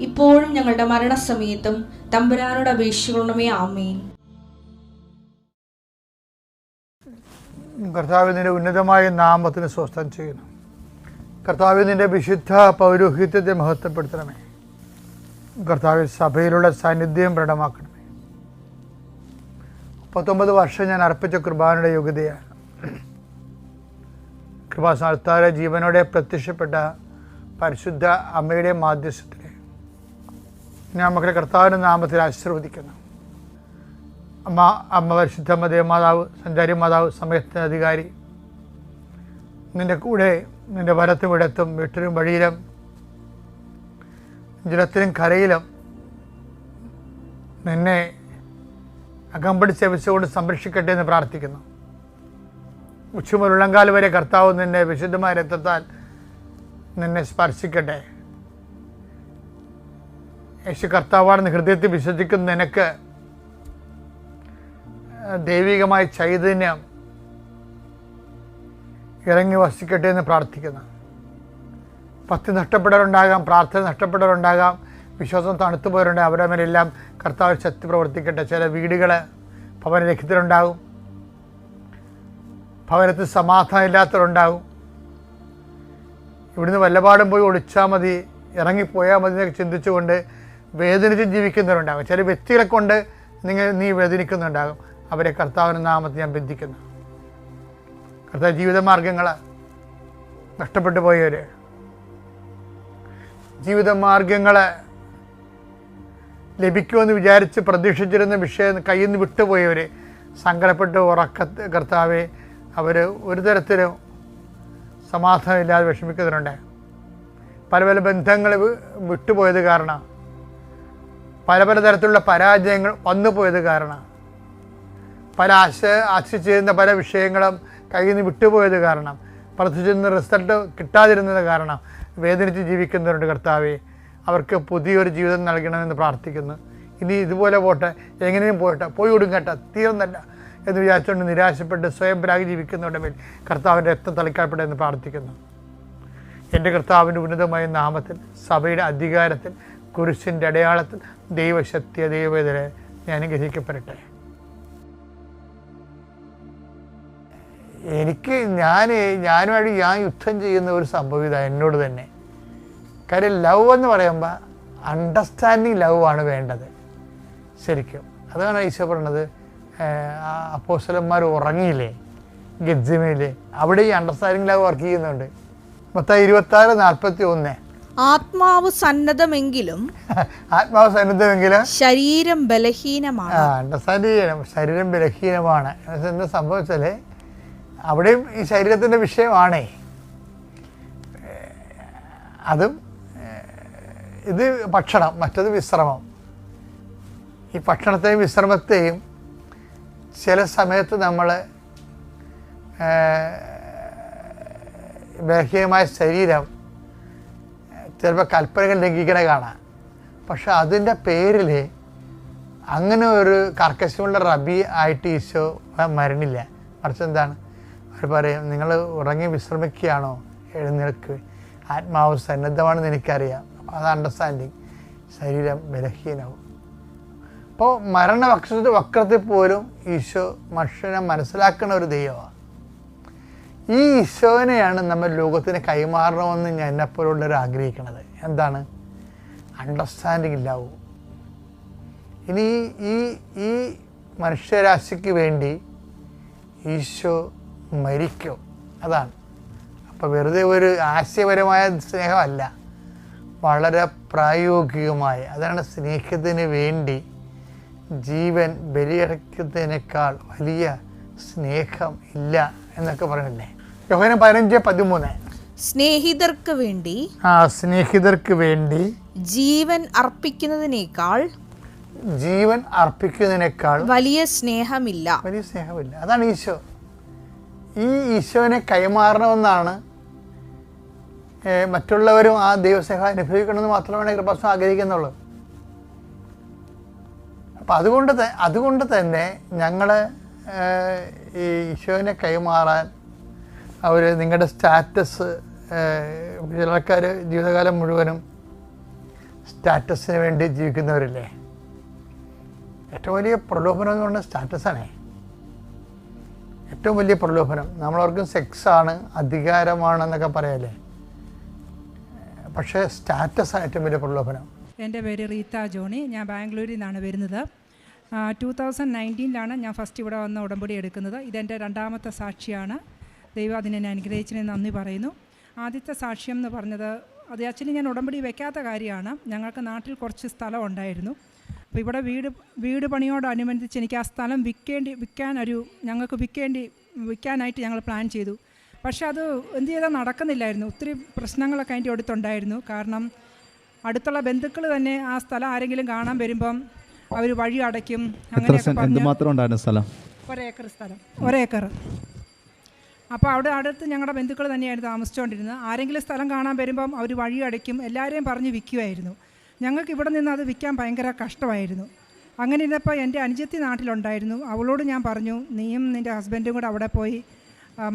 ഇപ്പോഴും ഞങ്ങളുടെ മരണസമയത്തും തമ്പുരാനോട് അപേക്ഷിക്കണമേ ആമേൻ. കർത്താവിന്റെ ഉന്നതമായ നാമത്തിന് സ്വസ്ഥം ചെയ്യണം കർത്താവിന്റെ വിശുദ്ധ പൗരോഹിത്യത്തെ മഹത്വപ്പെടുത്തണമേ. കർത്താവിൽ സഭയിലുള്ള സാന്നിധ്യം പ്രകടമാക്കണമേ. മുപ്പത്തൊമ്പത് വർഷം ഞാൻ അർപ്പിച്ച കുർബാനയുടെ യോഗ്യതയാണ്. കൃപാസ്ഥാനത്താരെ ജീവനോടെ പ്രത്യക്ഷപ്പെട്ട പരിശുദ്ധ അമ്മയുടെ മാധ്യസ്ഥത്തിൽ ഞാൻ മക്കളെ കർത്താവിന്റെ നാമത്തിൽ ആശീർവദിക്കുന്നു. അമ്മ അമ്മ പരിശുദ്ധമ്മ ദേവമാതാവ് സഞ്ചാരി മാതാവ് സമയത്തിന് അധികാരി. നിന്റെ കൂടെ നിന്റെ വലത്തും ഇടത്തും വീട്ടിലും വഴിയിലും ജലത്തിലും കരയിലും നിന്നെ അകമ്പടി സേവിച്ചുകൊണ്ട് സംരക്ഷിക്കട്ടെ എന്ന് പ്രാർത്ഥിക്കുന്നു. ഉച്ചമുരുളങ്കാൽ വരെ കർത്താവ് നിന്നെ വിശുദ്ധമായ രക്തത്താൽ നിന്നെ സ്പർശിക്കട്ടെ. യേശു കർത്താവാണെന്ന് ഹൃദയത്തിൽ വിശ്വസിക്കുന്ന നിനക്ക് ദൈവികമായ ചൈതന്യം ഇറങ്ങി വസിക്കട്ടെ എന്ന് പ്രാർത്ഥിക്കുന്നു. ഭക്തി നഷ്ടപ്പെട്ടവരുണ്ടാകാം പ്രാർത്ഥന നഷ്ടപ്പെട്ടവരുണ്ടാകാം വിശ്വാസം തണുത്തു പോയവരുണ്ട് അവരുടെ മേലെല്ലാം കർത്താവ് ശക്തി പ്രവർത്തിക്കട്ടെ. ചില വീടുകൾ ഭവനരഹിതരുണ്ടാകും ഭവനത്തിൽ സമാധാനം ഇല്ലാത്തവരുണ്ടാകും. ഇവിടുന്ന് വല്ലപാടും പോയി ഒളിച്ചാൽ മതി ഇറങ്ങിപ്പോയാൽ മതി എന്നൊക്കെ ചിന്തിച്ചുകൊണ്ട് വേദനിച്ച് ജീവിക്കുന്നവരുണ്ടാകും. ചില വ്യക്തികളെ കൊണ്ട് നിങ്ങൾ നീ വേദനിക്കുന്നുണ്ടാകും. അവരെ കർത്താവിന്റെ നാമത്തിൽ ഞാൻ ബന്ധിക്കുന്നു. കർത്താവ് ജീവിതമാർഗങ്ങൾ നഷ്ടപ്പെട്ടു പോയവർ ജീവിതമാർഗങ്ങൾ ലഭിക്കുമെന്ന് വിചാരിച്ച് പ്രതീക്ഷിച്ചിരുന്ന വിഷയം കയ്യിൽ നിന്ന് വിട്ടുപോയവർ സങ്കടപ്പെട്ട് ഉറക്ക കർത്താവെ അവർ ഒരു തരത്തിലും സമാധാനമില്ലാതെ വിഷമിക്കുന്നവരുണ്ട്. പല പല ബന്ധങ്ങൾ വിട്ടുപോയത് കാരണം പല പല തരത്തിലുള്ള പരാജയങ്ങൾ വന്നു പോയത് കാരണം പല ആശ ആശിച്ചിരുന്ന പല വിഷയങ്ങളും കയ്യിൽ നിന്ന് വിട്ടുപോയത് കാരണം പ്രതീക്ഷിച്ചിരുന്ന റിസൾട്ട് കിട്ടാതിരുന്നത് കാരണം വേദനിച്ച് ജീവിക്കുന്നവരുണ്ട് കർത്താവെ അവർക്ക് പുതിയൊരു ജീവിതം നൽകണമെന്ന് പ്രാർത്ഥിക്കുന്നു. ഇനി ഇതുപോലെ പോട്ടെ എങ്ങനെയും പോട്ടെ പോയി ഒടുങ്ങട്ടെ തീർന്നല്ല എന്ന് വിചാരിച്ചുകൊണ്ട് നിരാശപ്പെട്ട് സ്വയം പ്രാഗി ജീവിക്കുന്നവരുടെ മേൽ കർത്താവിന്റെ രക്തം തളിക്കപ്പെടെ എന്ന് പ്രാർത്ഥിക്കുന്നു. എന്റെ കർത്താവിന്റെ ഉന്നതമായ നാമത്തിൽ സഭയുടെ അധികാരത്തിൽ കുരിശിന്റെ അടയാളത്തിൽ ദൈവശക്തിയ ദൈവവേദന ഞാൻ ഗ്രഹിക്കപ്പെടട്ടെ എനിക്ക് ഞാൻ ഞാനുമായിട്ട് ഞാൻ യുദ്ധം ചെയ്യുന്ന ഒരു സംഭവം ഇതാണ് എന്നോട് തന്നെ. കാര്യം ലവ് എന്ന് പറയുമ്പോൾ അണ്ടർസ്റ്റാൻഡിങ് ലവ് ആണ് വേണ്ടത്. ശരിക്കും. അതാണ് ഈശോ പറഞ്ഞത് അപ്പോസ്റ്റലന്മാർ ഉറങ്ങിയില്ലേ? ഗജ്ജിമയിൽ അവിടെ ഈ അണ്ടർസ്റ്റാൻഡിങ് ലവ് വർക്ക് ചെയ്യുന്നുണ്ട്. മൊത്തം ഇരുപത്താറ് നാൽപ്പത്തി ഒന്ന് ആത്മാവ് സന്നദ്ധമെങ്കിലും ആത്മാവ് സന്നദ്ധമെങ്കിലും ശരീരം ബലഹീനമാണ്. ശരീരം? ശരീരം ബലഹീനമാണ്. എന്താ സംഭവിച്ചാൽ അവിടെയും ഈ ശരീരത്തിന്റെ വിഷയമാണേ. അതും ഇത് ഭക്ഷണം മറ്റത് വിശ്രമം. ഈ ഭക്ഷണത്തെയും വിശ്രമത്തെയും ചില സമയത്ത് നമ്മൾ ബലഹീനമായ ശരീരം ചിലപ്പോൾ കൽപ്പനകൾ ലംഘിക്കണ കാണാം. പക്ഷെ അതിന്റെ പേരിൽ അങ്ങനെ ഒരു കർക്കശമുള്ള റബി ആയിട്ട് ഈശോ മരണില്ല. മറിച്ച് എന്താണ്? അവർ പറയും നിങ്ങൾ ഉറങ്ങി വിശ്രമിക്കുകയാണോ? എഴുന്നേൽക്ക്. ആത്മാവ് സന്നദ്ധമാണെന്ന് എനിക്കറിയാം. അത് അണ്ടർസ്റ്റാൻഡിങ് ശരീരം ബലഹീനവും. അപ്പോൾ മരണ വക്ര വക്രത്തിൽ പോലും ഈശോ മനുഷ്യനെ മനസ്സിലാക്കുന്ന ഒരു ദൈവമാണ്. ഈ ഈശോനെയാണ് നമ്മൾ ലോകത്തിന് കൈമാറണമെന്ന് ഞാൻ എന്നെപ്പോലുള്ളവർ ആഗ്രഹിക്കുന്നത് എന്താണ്? അണ്ടർസ്റ്റാൻഡിങ് ഇല്ലാവൂ. ഇനി ഈ ഈ മനുഷ്യരാശിക്ക് വേണ്ടി ഈശോ മരിക്കോ. അതാണ്. അപ്പോൾ വെറുതെ ഒരു ആശയപരമായ സ്നേഹമല്ല. വളരെ പ്രായോഗികമായ അതാണ് സ്നേഹത്തിന് വേണ്ടി ജീവൻ ബലിയടക്കുന്നതിനേക്കാൾ വലിയ സ്നേഹം ഇല്ല എന്നൊക്കെ പറയണില്ലേ യോഹനം പതിനഞ്ച് പതിമൂന്ന്. സ്നേഹിതർക്ക് വേണ്ടി ആ സ്നേഹിതർക്ക് വേണ്ടി ജീവൻ അർപ്പിക്കുന്നതിനേക്കാൾ ജീവൻ അർപ്പിക്കുന്നതിനേക്കാൾ വലിയ സ്നേഹമില്ല. വലിയ സ്നേഹമില്ല. അതാണ് ഈശോ. ഈ ഈശോനെ കൈമാറണമെന്നാണ് മറ്റുള്ളവരും ആ ദൈവസ്നേഹം അനുഭവിക്കണമെന്ന് മാത്രമാണ് കൃപാസം ആഗ്രഹിക്കുന്നുള്ളൂ. അപ്പം അതുകൊണ്ട് അതുകൊണ്ട് തന്നെ ഞങ്ങൾ ഈ ഈശോനെ കൈമാറാൻ അവർ നിങ്ങളുടെ സ്റ്റാറ്റസ് ചില ആൾക്കാർ ജീവിതകാലം മുഴുവനും സ്റ്റാറ്റസിന് വേണ്ടി ജീവിക്കുന്നവരില്ലേ? ഏറ്റവും വലിയ പ്രലോഭനം എന്ന് പറഞ്ഞാൽ സ്റ്റാറ്റസാണേ. ഏറ്റവും വലിയ പ്രലോഭനം. നമ്മളവർക്കും സെക്സാണ് അധികാരമാണെന്നൊക്കെ പറയല്ലേ? പക്ഷേ സ്റ്റാറ്റസാണ് ഏറ്റവും വലിയ പ്രലോഭനം. എന്റെ പേര് റീത്ത ജോണി. ഞാൻ ബാംഗ്ലൂരിൽ നിന്നാണ് വരുന്നത്. ടു തൗസൻഡ് നയന്റീനിലാണ് ഞാൻ ഫസ്റ്റ് ഇവിടെ വന്ന് ഉടമ്പടി എടുക്കുന്നത്. ഇതെന്റെ രണ്ടാമത്തെ സാക്ഷിയാണ്. ദൈവം അതിനെ അനുഗ്രഹിച്ചതിന് നന്ദി പറയുന്നു. ആദ്യത്തെ സാക്ഷ്യം എന്ന് പറഞ്ഞത് അത് ആക്ച്വലി ഞാൻ ഉടമ്പടി വെക്കാത്ത കാര്യമാണ്. ഞങ്ങൾക്ക് നാട്ടിൽ കുറച്ച് സ്ഥലം ഉണ്ടായിരുന്നു. അപ്പോൾ ഇവിടെ വീട് വീട് പണിയോടനുബന്ധിച്ച് എനിക്ക് ആ സ്ഥലം വിൽക്കേണ്ടി വിൽക്കാൻ ഒരു ഞങ്ങൾക്ക് വിൽക്കേണ്ടി വിൽക്കാനായിട്ട് ഞങ്ങൾ പ്ലാൻ ചെയ്തു. പക്ഷേ അത് എന്ത് ചെയ്താൽ നടക്കുന്നില്ലായിരുന്നു. ഒത്തിരി പ്രശ്നങ്ങളൊക്കെ അതിന്റെ അടുത്തുണ്ടായിരുന്നു. കാരണം അടുത്തുള്ള ബന്ധുക്കൾ തന്നെ ആ സ്ഥലം ആരെങ്കിലും കാണാൻ വരുമ്പം അവർ വഴി അടയ്ക്കും. അങ്ങനെയൊക്കെ പറഞ്ഞ് സ്ഥലം? ഒരേക്കർ സ്ഥലം. ഒരേക്കർ. അപ്പോൾ അവിടെ അടുത്ത് ഞങ്ങളുടെ ബന്ധുക്കൾ തന്നെയായിരുന്നു താമസിച്ചുകൊണ്ടിരുന്നത് ആരെങ്കിലും സ്ഥലം കാണാൻ വരുമ്പം അവർ വഴി അടയ്ക്കും എല്ലാവരെയും പറഞ്ഞ് വിൽക്കുമായിരുന്നു ഞങ്ങൾക്ക് ഇവിടെ നിന്ന് അത് വിൽക്കാൻ ഭയങ്കര കഷ്ടമായിരുന്നു. അങ്ങനെ ഇരുന്നപ്പോൾ എന്റെ അനുജത്തി നാട്ടിലുണ്ടായിരുന്നു. അവളോട് ഞാൻ പറഞ്ഞു നീയും നിന്റെ ഹസ്ബൻഡും കൂടെ അവിടെ പോയി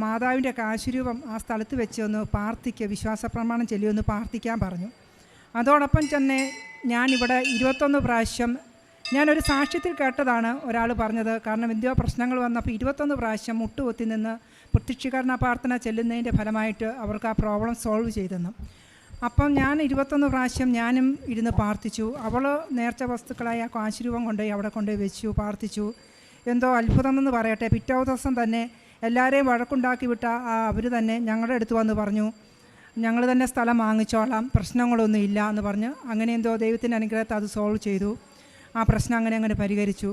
മാതാവിന്റെ കാശുരൂപം ആ സ്ഥലത്ത് വെച്ച് ഒന്ന് പ്രാർത്ഥിക്കുക വിശ്വാസ പ്രമാണം ചൊല്ലിയൊന്ന് പ്രാർത്ഥിക്കാൻ പറഞ്ഞു. അതോടൊപ്പം തന്നെ ഞാനിവിടെ ഇരുപത്തൊന്ന് പ്രാവശ്യം ഞാനൊരു സാക്ഷ്യത്തിൽ കേട്ടതാണ് ഒരാൾ പറഞ്ഞത്. കാരണം എന്തോ പ്രശ്നങ്ങൾ വന്നപ്പോൾ ഇരുപത്തൊന്ന് പ്രാവശ്യം മുട്ടുകുത്തി നിന്ന് പ്രത്യക്ഷീകരണ പ്രാർത്ഥന ചെല്ലുന്നതിന്റെ ഫലമായിട്ട് അവർക്ക് ആ പ്രോബ്ലം സോൾവ് ചെയ്തെന്ന്. അപ്പം ഞാൻ ഇരുപത്തൊന്ന് പ്രാവശ്യം ഞാനും ഇരുന്ന് പ്രാർത്ഥിച്ചു. അവൾ നേർച്ച വസ്തുക്കളായ കാശുരൂപം കൊണ്ടുപോയി അവിടെ കൊണ്ടുപോയി വെച്ചു പ്രാർത്ഥിച്ചു. എന്തോ അത്ഭുതമെന്ന് പറയട്ടെ. പിറ്റേ ദിവസം തന്നെ എല്ലാവരെയും വഴക്കുണ്ടാക്കി വിട്ട ആ അവർ തന്നെ ഞങ്ങളുടെ അടുത്ത് വന്ന് പറഞ്ഞു ഞങ്ങൾ തന്നെ സ്ഥലം വാങ്ങിച്ചോളാം. പ്രശ്നങ്ങളൊന്നും ഇല്ല എന്ന് പറഞ്ഞ് അങ്ങനെ എന്തോ ദൈവത്തിന്റെ അനുഗ്രഹത്തെ അത് സോൾവ് ചെയ്തു. ആ പ്രശ്നം അങ്ങനെ അങ്ങനെ പരിഹരിച്ചു.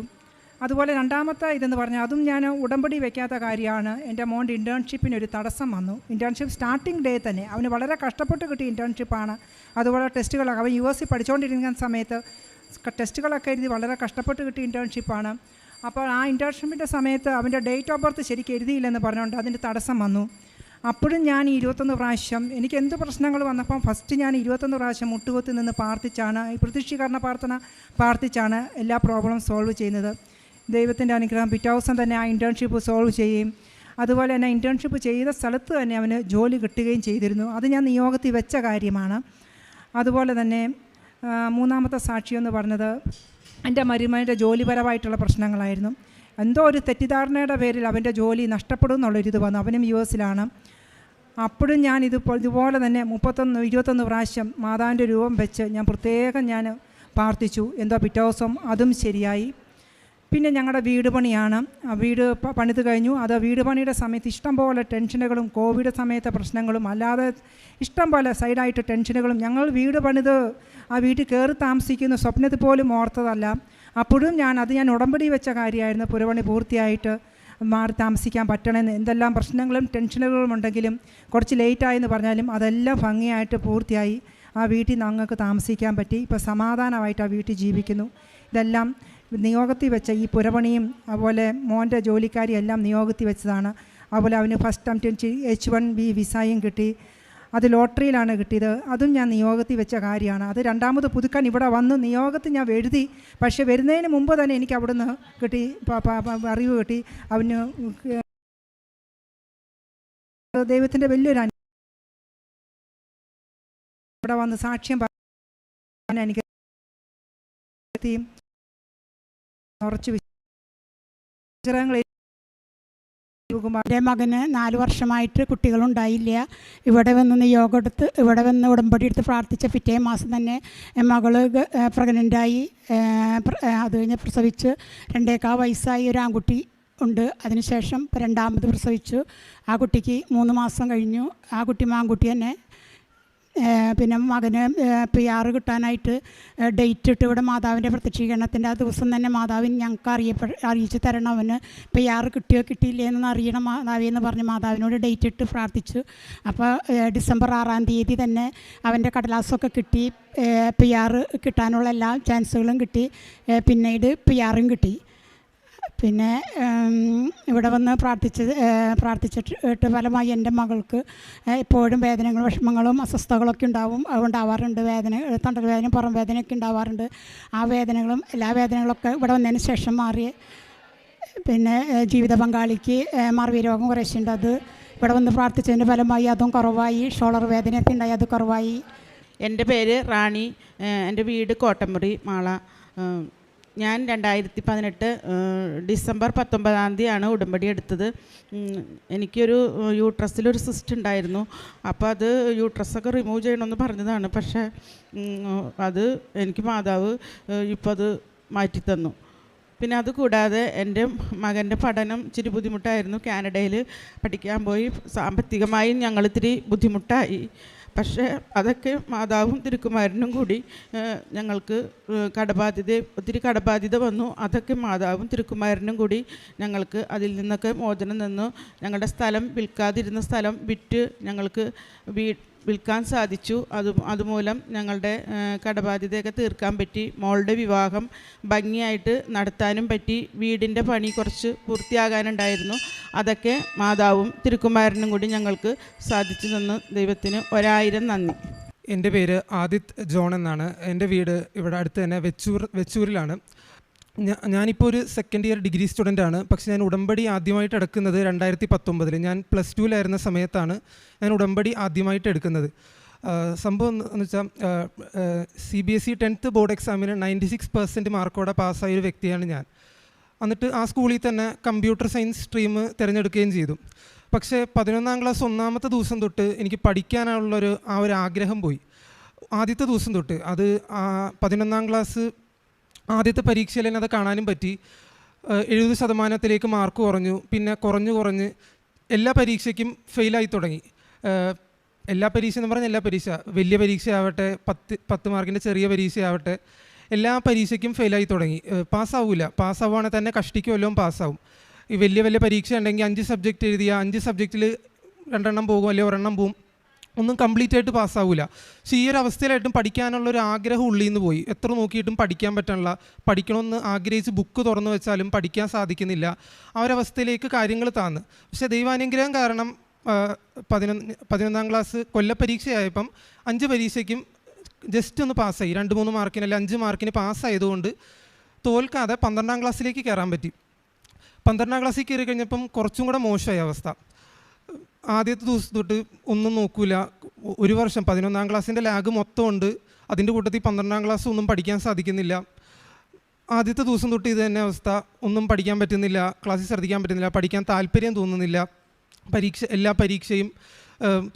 അതുപോലെ രണ്ടാമത്തെ ഇതെന്ന് പറഞ്ഞാൽ അതും ഞാൻ ഉടമ്പടി വയ്ക്കാത്ത കാര്യമാണ്. എന്റെ മോന്റെ ഇന്റേൺഷിപ്പിന് ഒരു തടസ്സം വന്നു. ഇന്റേൺഷിപ്പ് സ്റ്റാർട്ടിംഗ് ഡേ തന്നെ. അവന് വളരെ കഷ്ടപ്പെട്ട് കിട്ടിയ ഇന്റേൺഷിപ്പാണ് അതുപോലെ ടെസ്റ്റുകളൊക്കെ അവൻ യു എസ് സി പഠിച്ചുകൊണ്ടിരിക്കുന്ന സമയത്ത് ടെസ്റ്റുകളൊക്കെ എഴുതി വളരെ കഷ്ടപ്പെട്ട് കിട്ടിയ ഇന്റേൺഷിപ്പാണ് അപ്പോൾ ആ ഇന്റേൺഷിപ്പിന്റെ സമയത്ത് അവന്റെ ഡേറ്റ് ഓഫ് ബർത്ത് ശരിക്കും എഴുതിയില്ലെന്ന് പറഞ്ഞുകൊണ്ട് അതിന്റെ തടസ്സം വന്നു. അപ്പോഴും ഞാൻ ഇരുപത്തൊന്ന് പ്രാവശ്യം എനിക്ക് എന്ത് പ്രശ്നങ്ങൾ വന്നപ്പം ഫസ്റ്റ് ഞാൻ ഇരുപത്തൊന്ന് പ്രാവശ്യം മുട്ടുകൊത്തി നിന്ന് പ്രാർത്ഥിച്ചാണ് ഈ പ്രതിഷ്ഠീകരണ പ്രാർത്ഥന പ്രാർത്ഥിച്ചാണ് എല്ലാ പ്രോബ്ലം സോൾവ് ചെയ്യുന്നത്. ദൈവത്തിന്റെ അനുഗ്രഹം പിറ്റേ ദിവസം തന്നെ ആ ഇന്റേൺഷിപ്പ് സോൾവ് ചെയ്യുകയും അതുപോലെ തന്നെ ഇന്റേൺഷിപ്പ് ചെയ്ത സ്ഥലത്ത് തന്നെ അവന് ജോലി കിട്ടുകയും ചെയ്തിരുന്നു. അത് ഞാൻ നിയോഗത്തിൽ വെച്ച കാര്യമാണ്. അതുപോലെ തന്നെ മൂന്നാമത്തെ സാക്ഷിയെന്ന് പറഞ്ഞത് എന്റെ മരുമകന്റെ ജോലിപരമായിട്ടുള്ള പ്രശ്നങ്ങളായിരുന്നു. എന്തോ ഒരു തെറ്റിദ്ധാരണയുടെ പേരിൽ അവന്റെ ജോലി നഷ്ടപ്പെടും എന്നുള്ളൊരിത് വന്നു. അവനും യു എസിലാണ്. അപ്പോഴും ഞാൻ ഇതിപ്പോൾ ഇതുപോലെ തന്നെ മുപ്പത്തൊന്ന് ഇരുപത്തൊന്ന് പ്രാവശ്യം മാതാവിന്റെ രൂപം വെച്ച് ഞാൻ പ്രത്യേകം ഞാൻ പ്രാർത്ഥിച്ചു. എന്തോ പിറ്റേ ദിവസം അതും ശരിയായി. പിന്നെ ഞങ്ങളുടെ വീട് പണിയാണ്. വീട് പണിത് കഴിഞ്ഞു. അത് വീട് പണിയുടെ സമയത്ത് ഇഷ്ടം പോലെ ടെൻഷനുകളും കോവിഡ് സമയത്തെ പ്രശ്നങ്ങളും അല്ലാതെ ഇഷ്ടം പോലെ സൈഡായിട്ട് ടെൻഷനുകളും ഞങ്ങൾ വീട് പണിത് ആ വീട്ടിൽ കയറി താമസിക്കുന്ന സ്വപ്നത്തിൽ പോലും ഓർത്തതല്ല. അപ്പോഴും ഞാൻ അത് ഞാൻ ഉടമ്പടി വെച്ച കാര്യമായിരുന്നു. പുരപണി പൂർത്തിയായിട്ട് മാറി താമസിക്കാൻ പറ്റണമെന്ന് എന്തെല്ലാം പ്രശ്നങ്ങളും ടെൻഷനുകളും ഉണ്ടെങ്കിലും കുറച്ച് ലേറ്റായെന്ന് പറഞ്ഞാലും അതെല്ലാം ഭംഗിയായിട്ട് പൂർത്തിയായി ആ വീട്ടിൽ നിന്ന് ഞങ്ങൾക്ക് താമസിക്കാൻ പറ്റി. ഇപ്പോൾ സമാധാനമായിട്ട് ആ വീട്ടിൽ ജീവിക്കുന്നു. ഇതെല്ലാം നിയോഗത്തിൽ വെച്ച ഈ പുരപണിയും അതുപോലെ മോന്റെ ജോലിക്കാരിയെല്ലാം നിയോഗത്തിൽ വെച്ചതാണ്. അതുപോലെ അവന് first attempt H one B വിസയും കിട്ടി. അത് ലോട്ടറിയിലാണ് കിട്ടിയത്. അതും ഞാൻ നിയോഗത്തിൽ വെച്ച കാര്യമാണ്. അത് രണ്ടാമത് പുതുക്കാൻ ഇവിടെ വന്ന്. നിയോഗത്തിൽ ഞാൻ എഴുതി. പക്ഷേ വരുന്നതിന് മുമ്പ് തന്നെ എനിക്ക് അവിടുന്ന് കിട്ടി അറിവ് കിട്ടി. അവന് ദൈവത്തിന്റെ വലിയൊരു ഇവിടെ വന്ന് സാക്ഷ്യം പറഞ്ഞു എനിക്ക് ഉറച്ചു വിശ്രമങ്ങൾ എന്റെ മകന് നാല് വർഷമായിട്ട് കുട്ടികളുണ്ടായില്ല. ഇവിടെ വന്ന് നിയോഗം എടുത്ത് ഇവിടെ വന്ന് ഉടമ്പടി എടുത്ത് പ്രാർത്ഥിച്ച പിറ്റേ മാസം തന്നെ മകൾ പ്രഗ്നന്റായി അത് കഴിഞ്ഞ് പ്രസവിച്ച് രണ്ടേക്കാ വയസ്സായി ഒരു ആൺകുട്ടി ഉണ്ട്. അതിനുശേഷം രണ്ടാമത് പ്രസവിച്ചു. ആ കുട്ടിക്ക് മൂന്ന് മാസം കഴിഞ്ഞു. ആ കുട്ടി മാൻകുട്ടി തന്നെ പിന്നെ മകന് പി ആർ കിട്ടാനായിട്ട് ഡേറ്റ് ഇട്ട് ഇവിടെ മാതാവിന്റെ പ്രത്യക്ഷീകരണത്തിന്റെ ആ ദിവസം തന്നെ മാതാവിന് ഞങ്ങൾക്ക് അറിയപ്പെ അറിയിച്ച് തരണം. അവന് പി ആർ കിട്ടിയോ കിട്ടിയില്ലേ എന്ന് അറിയണം മാതാവി എന്ന് പറഞ്ഞ് മാതാവിനോട് ഡേറ്റ് ഇട്ട് പ്രാർത്ഥിച്ചു. അപ്പോൾ ഡിസംബർ ആറാം തീയതി തന്നെ അവന്റെ കടലാസൊക്കെ കിട്ടി. പി ആർ കിട്ടാനുള്ള എല്ലാ ചാൻസുകളും കിട്ടി. പിന്നീട് പി ആറും കിട്ടി. പിന്നെ ഇവിടെ വന്ന് പ്രാർത്ഥിച്ച് പ്രാർത്ഥിച്ചിട്ട് ഫലമായി എന്റെ മകൾക്ക് എപ്പോഴും വേദനകളും വിഷമങ്ങളും അസ്വസ്ഥകളൊക്കെ ഉണ്ടാവും ഉണ്ടാവാറുണ്ട് വേദന തൊണ്ടൽ വേദന പുറം വേദനയൊക്കെ ഉണ്ടാവാറുണ്ട്. ആ വേദനകളും എല്ലാ വേദനകളൊക്കെ ഇവിടെ വന്നതിന് ശേഷം മാറി. പിന്നെ ജീവിത പങ്കാളിക്ക് മറവി രോഗം കുറേശ്ശുണ്ട് അത് ഇവിടെ വന്ന് പ്രാർത്ഥിച്ചതിന്റെ ഫലമായി അതും കുറവായി. ഷോളർ വേദനയൊക്കെ ഉണ്ടായി അത് കുറവായി. എന്റെ പേര് റാണി. എന്റെ വീട് കോട്ടമുറി മാള. ഞാൻ രണ്ടായിരത്തി പതിനെട്ട് ഡിസംബർ പത്തൊമ്പതാം തീയതിയാണ് ഉടമ്പടി എടുത്തത്. എനിക്കൊരു യൂട്രസിലൊരു സിസ്റ്റ് ഉണ്ടായിരുന്നു. അപ്പോൾ അത് യൂട്രസൊക്കെ റിമൂവ് ചെയ്യണമെന്ന് പറഞ്ഞതാണ്. പക്ഷേ അത് എനിക്ക് മാതാവ് ഇപ്പോൾ അത് മാറ്റിത്തന്നു. പിന്നെ അത് കൂടാതെ എന്റെ മകന്റെ പഠനം ഇച്ചിരി ബുദ്ധിമുട്ടായിരുന്നു. കാനഡയിൽ പഠിക്കാൻ പോയി. സാമ്പത്തികമായും ഞങ്ങൾ ഇത്തിരി ബുദ്ധിമുട്ടായി. പക്ഷേ അതൊക്കെ മാതാവും തിരുക്കുമാരനും കൂടി ഞങ്ങൾക്ക് കടബാധ്യത ഒത്തിരി കടബാധ്യത വന്നു. അതൊക്കെ മാതാവും തിരുക്കുമാരനും കൂടി ഞങ്ങൾക്ക് അതിൽ നിന്നൊക്കെ മോചനം നിന്നു ഞങ്ങളുടെ സ്ഥലം വിൽക്കാതിരുന്ന സ്ഥലം വിറ്റ് ഞങ്ങൾക്ക് വീ വിൽക്കാൻ സാധിച്ചു. അത് അതുമൂലം ഞങ്ങളുടെ കടബാധ്യതയൊക്കെ തീർക്കാൻ പറ്റി. മോളുടെ വിവാഹം ഭംഗിയായിട്ട് നടത്താനും പറ്റി. വീടിന്റെ പണി കുറച്ച് പൂർത്തിയാകാനുണ്ടായിരുന്നു. അതൊക്കെ മാതാവും തിരുക്കുമാരനും കൂടി ഞങ്ങൾക്ക് സാധിച്ചു തന്നു. ദൈവത്തിന് ഒരായിരം നന്ദി. എന്റെ പേര് ആദിത് ജോൺ എന്നാണ്. എന്റെ വീട് ഇവിടെ അടുത്ത് തന്നെ വെച്ചൂർ വെച്ചൂരിലാണ്. ഞാനിപ്പോൾ ഒരു സെക്കൻഡ് ഇയർ ഡിഗ്രി സ്റ്റുഡന്റ് ആണ്. പക്ഷേ ഞാൻ ഉടമ്പടി ആദ്യമായിട്ട് എടുക്കുന്നത് രണ്ടായിരത്തി പത്തൊമ്പതിൽ ഞാൻ പ്ലസ് ടുവിലായിരുന്ന സമയത്താണ് ഞാൻ ഉടമ്പടി ആദ്യമായിട്ട് എടുക്കുന്നത്. സംഭവം എന്ന് വെച്ചാൽ C B S E tenth board എക്സാമിന് നയന്റി സിക്സ് പെർസെന്റ് മാർക്കോടെ പാസ്സായ ഒരു വ്യക്തിയാണ് ഞാൻ. എന്നിട്ട് ആ സ്കൂളിൽ തന്നെ കമ്പ്യൂട്ടർ സയൻസ് സ്ട്രീം തിരഞ്ഞെടുക്കുകയും ചെയ്തു. പക്ഷേ പതിനൊന്നാം ക്ലാസ് ഒന്നാമത്തെ ദിവസം തൊട്ട് എനിക്ക് പഠിക്കാനുള്ളൊരു ആ ഒരു ആഗ്രഹം പോയി. ആദ്യത്തെ ദിവസം തൊട്ട് അത് ആ പതിനൊന്നാം ക്ലാസ് ആദ്യത്തെ പരീക്ഷയിൽ തന്നെ അത് കാണാനും പറ്റി. എഴുപത് ശതമാനത്തിലേക്ക് മാർക്ക് കുറഞ്ഞു. പിന്നെ കുറഞ്ഞു കുറഞ്ഞ് എല്ലാ പരീക്ഷയ്ക്കും ഫെയിലായി തുടങ്ങി. എല്ലാ പരീക്ഷ എന്ന് പറഞ്ഞാൽ എല്ലാ പരീക്ഷ. വലിയ പരീക്ഷയാവട്ടെ പത്ത് പത്ത് മാർക്കിന്റെ ചെറിയ പരീക്ഷയാവട്ടെ എല്ലാ പരീക്ഷയ്ക്കും ഫെയിലായി തുടങ്ങി. പാസ്സാവില്ല പാസ്സാവുകയാണെങ്കിൽ തന്നെ കഷ്ടിക്ക് വല്ലതും പാസ്സാവും ഈ വലിയ വലിയ പരീക്ഷ ഉണ്ടെങ്കിൽ അഞ്ച് സബ്ജക്റ്റ് എഴുതിയ അഞ്ച് സബ്ജക്റ്റിൽ രണ്ടെണ്ണം പോകും അല്ലെങ്കിൽ ഒരെണ്ണം പോകും ഒന്നും കംപ്ലീറ്റ് ആയിട്ട് പാസ്സാവില്ല പക്ഷേ ഈ ഒരു അവസ്ഥയിലായിട്ടും പഠിക്കാനുള്ള ഒരു ആഗ്രഹം ഉള്ളിൽ നിന്ന് പോയി. എത്ര നോക്കിയിട്ടും പഠിക്കാൻ പറ്റണില്ല പഠിക്കണമെന്ന് ആഗ്രഹിച്ച് ബുക്ക് തുറന്നു വെച്ചാലും പഠിക്കാൻ സാധിക്കുന്നില്ല. ആ ഒരു അവസ്ഥയിലേക്ക് കാര്യങ്ങൾ താന്ന്. പക്ഷേ ദൈവാനുഗ്രഹം കാരണം പതിനൊന്ന് പതിനൊന്നാം ക്ലാസ് കൊല്ലപ്പരീക്ഷയായപ്പം അഞ്ച് പരീക്ഷയ്ക്കും ജസ്റ്റ് ഒന്ന് പാസ്സായി രണ്ട് മൂന്ന് മാർക്കിന് അല്ലെങ്കിൽ അഞ്ച് മാർക്കിന് പാസ്സായതുകൊണ്ട് തോൽക്കാതെ പന്ത്രണ്ടാം ക്ലാസ്സിലേക്ക് കയറാൻ പറ്റി. പന്ത്രണ്ടാം ക്ലാസ്സിൽ കയറി കഴിഞ്ഞപ്പം കുറച്ചും കൂടെ മോശമായ അവസ്ഥ. ആദ്യത്തെ ദിവസം തൊട്ട് ഒന്നും നോക്കൂല. ഒരു വർഷം പതിനൊന്നാം ക്ലാസ്സിന്റെ ലാഗ് മൊത്തം ഉണ്ട് അതിന്റെ കൂട്ടത്തിൽ പന്ത്രണ്ടാം ക്ലാസ് ഒന്നും പഠിക്കാൻ സാധിക്കുന്നില്ല. ആദ്യത്തെ ദിവസം തൊട്ട് ഇത് തന്നെ അവസ്ഥ. ഒന്നും പഠിക്കാൻ പറ്റുന്നില്ല ക്ലാസ്സിൽ ശ്രദ്ധിക്കാൻ പറ്റുന്നില്ല പഠിക്കാൻ താല്പര്യം തോന്നുന്നില്ല. പരീക്ഷ എല്ലാ പരീക്ഷയും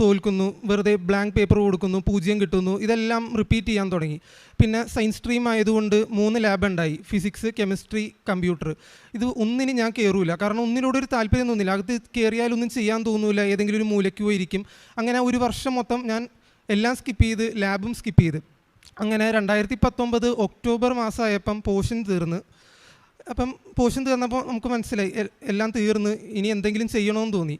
തോൽക്കുന്നു വെറുതെ ബ്ലാങ്ക് പേപ്പർ കൊടുക്കുന്നു പൂജ്യം കിട്ടുന്നു ഇതെല്ലാം റിപ്പീറ്റ് ചെയ്യാൻ തുടങ്ങി. പിന്നെ സയൻസ് സ്ട്രീം ആയതുകൊണ്ട് മൂന്ന് ലാബ് ഉണ്ടായി ഫിസിക്സ് കെമിസ്ട്രി കമ്പ്യൂട്ടർ ഇത് ഒന്നിന് ഞാൻ കയറൂല കാരണം ഒന്നിനോട് ഒരു താല്പര്യം തോന്നില്ല. അകത്ത് കയറിയാലൊന്നും ചെയ്യാൻ തോന്നൂല ഏതെങ്കിലും ഒരു മൂലയ്ക്ക് പോയിരിക്കും. അങ്ങനെ ഒരു വർഷം മൊത്തം ഞാൻ എല്ലാം സ്കിപ്പ് ചെയ്ത് ലാബും സ്കിപ്പ് ചെയ്ത്. അങ്ങനെ രണ്ടായിരത്തി പത്തൊമ്പത് ഒക്ടോബർ മാസമായപ്പം പോഷൻ തീർന്ന്. അപ്പം പോഷൻ തീർന്നപ്പോൾ നമുക്ക് മനസ്സിലായി എല്ലാം തീർന്ന് ഇനി എന്തെങ്കിലും ചെയ്യണമെന്ന് തോന്നി.